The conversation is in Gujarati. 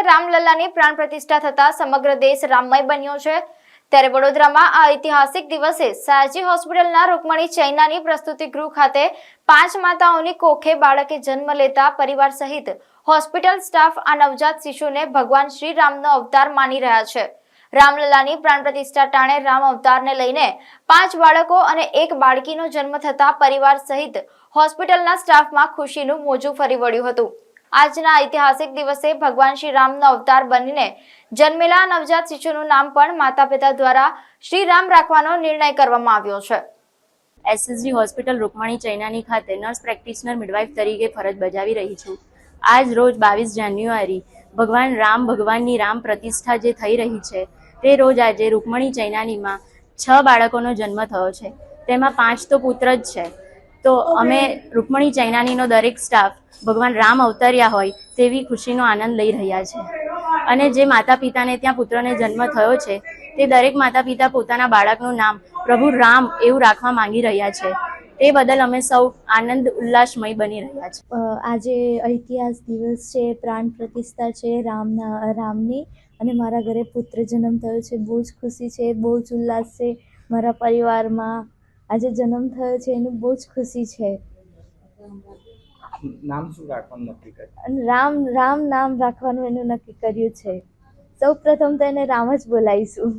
રામલલાની પ્રાણ પ્રતિષ્ઠા થતા સમગ્ર દેશ રામમય બન્યો છે. ત્યારે વડોદરામાં આ ઐતિહાસિક દિવસે સાજી હોસ્પિટલના રૂકમણી ચૈનાની પ્રસ્તુતિ ગૃહ ખાતે પાંચ માતાઓની કોખે બાળકે જન્મ લેતા પરિવાર સહિત હોસ્પિટલ સ્ટાફ આ નવજાત શિશુને ભગવાન શ્રી રામનો અવતાર માની રહ્યા છે. રામલલાની પ્રાણ પ્રતિષ્ઠા ટાણે રામ અવતારને લઈને પાંચ બાળકો અને એક બાળકીનો જન્મ થતા પરિવાર સહિત હોસ્પિટલના સ્ટાફમાં ખુશીનું મોજું ફરી વળ્યું હતું. આજના ઐતિહાસિક દિવસે ભગવાન શ્રી રામનો અવતાર બનીને જન્મેલા નવજાત શિશુનું નામ પણ માતા પિતા દ્વારા શ્રી રામ રાખવાનો નિર્ણય કરવામાં આવ્યો છે. એસએસજી હોસ્પિટલ રૂકમણી ચૈનાની ખાતે નર્સ પ્રેક્ટિશનર મિડવાઇફ તરીકે ફરજ બજાવી રહી છું. આજ રોજ બાવીસ જાન્યુઆરી ભગવાન રામ ભગવાનની રામ પ્રતિષ્ઠા જે થઈ રહી છે, તે રોજ આજે રૂકમણી ચૈનાનીમાં છ બાળકોનો જન્મ થયો છે. તેમાં પાંચ તો પુત્ર જ છે. તો અમે રૂકમણી ચૈનાનીનો દરેક સ્ટાફ ભગવાન રામ અવતર્યા હોય તેવી ખુશીનો આનંદ લઈ રહ્યા છે. અને જે માતા પિતાને ત્યાં પુત્રને જન્મ થયો છે તે દરેક માતા પિતા પોતાના બાળકનું નામ પ્રભુ રામ એવું રાખવા માંગી રહ્યા છે. તે બદલ અમે સૌ આનંદ ઉલ્લાસમય બની રહ્યા છે. આજે ઇતિહાસ દિવસ છે પ્રાણ પ્રતિષ્ઠા છે રામના રામની અને મારા ઘરે પુત્ર જન્મ થયો છે. બહુ જ ખુશી છે બહુ જ ઉલ્લાસ છે. મારા પરિવારમાં આજે જન્મ થયો છે એનું બહુ જ ખુશી છે. નામ શું રાખવાનું નક્કી કર્યું? અને રામ રામ નામ રાખવાનું એનું નક્કી કર્યું છે. સૌપ્રથમ તો એને રામ જ બોલાવીશું.